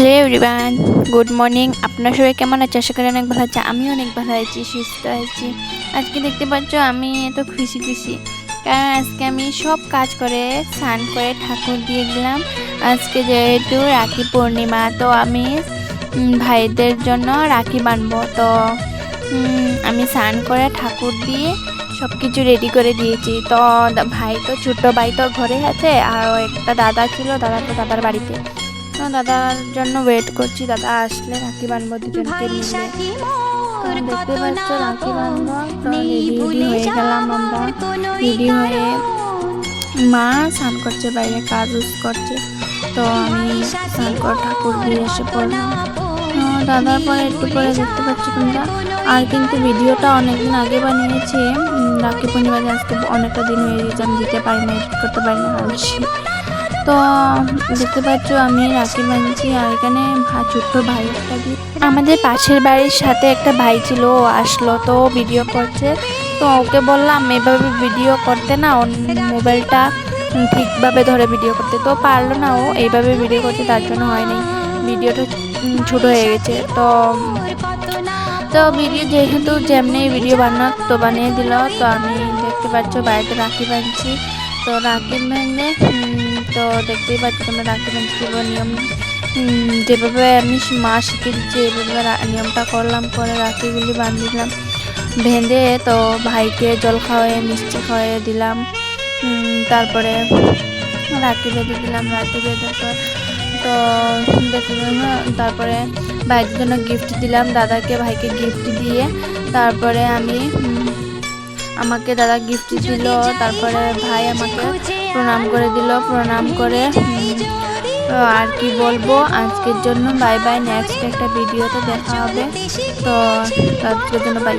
Hello everyone good morning আপনার সবাই কেমন আছে আশা করি অনেক ভালো আছে। আমি অনেক ভালো আছি, সুস্থ আছি। আজকে দেখতে পাচ্ছ, আমি এত খুশি খুশি। কারণ আজকে আমি সব কাজ করে, স্নান করে, ঠাকুর দিয়ে গেলাম। আজকে যেহেতু রাখি পূর্ণিমা, তো আমি ভাইদের জন্য রাখি বানবো। তো আমি স্নান করে, ঠাকুর দিয়ে সব কিছু রেডি করে দিয়েছি। তো, ভাই তো, ছোট ভাই তো ঘরে আছে আর একটা দাদা ছিল, দাদা তো দাদার বাড়িতে। তো দাদার জন্য ওয়েট করছি। দাদা আসলে রাখি বানবো দুজনকে মিলে। দেখতে পাচ্ছ রাখি বানবো তো রেডি হয়ে গেলাম আমরা। রেডি হয়ে মা স্নান করছে বাইরে কাজ উজ করছে। তো আমি স্নান করে ঠাকুর দিয়ে এসে পড়লাম। দাদার পরে একটু পরে দেখতে পাচ্ছি তোমরা। আর কিন্তু ভিডিওটা অনেকদিন আগে বানিয়েছি। রাখি পূর্ণিমাতে আজকে অনেকটা দিন হয়ে গেছে আমি দিতে পারি না এডিট করতে পারি না তো দেখতে পাচ্ছ আমি রাখি বানিয়েছি আর এখানে ছোট্ট ভাই একটা আমাদের পাশের বাড়ির সাথে একটা ভাই ছিল ও আসলো তো ভিডিও করছে। তো ওকে বললাম এভাবে ভিডিও করতে না ওর মোবাইলটা ঠিকভাবে ধরে ভিডিও করতে। তো পারল না ও এইভাবে ভিডিও করতে তার জন্য হয়নি। ভিডিওটা ছোট হয়ে গেছে। তো তো ভিডিও যেহেতু যেমনি ভিডিও বানানো তো বানিয়ে দিল। তো আমি দেখতে পাচ্ছ বাড়িতে রাখি বানছি তো রাখি উম, তো দেখতেই পাচ্ছ তোমরা রাখি বাঁধছি কীভাবে নিয়ম। যেভাবে আমি মা শিখে দিচ্ছি এইভাবে নিয়মটা করলাম করে রাখিগুলি বাঁধিলাম বেঁধে তো ভাইকে জল খাওয়াই মিষ্টি খাওয়াই দিলাম। তারপরে রাখি বেঁধে দিলাম রাখি বেঁধে পর তো পেলাম, তারপরে ভাইয়ের জন্য গিফট দিলাম দাদাকে ভাইকে গিফট দিয়ে। তারপরে আমি আমাকে দাদা গিফট দিল তারপরে ভাই আমাকে প্রণাম করে দিল প্রণাম করে তো আর কি বলব আজকের জন্য বাই বাই নেক্সট একটা ভিডিওতে দেখা হবে। তো আজকের জন্য বাই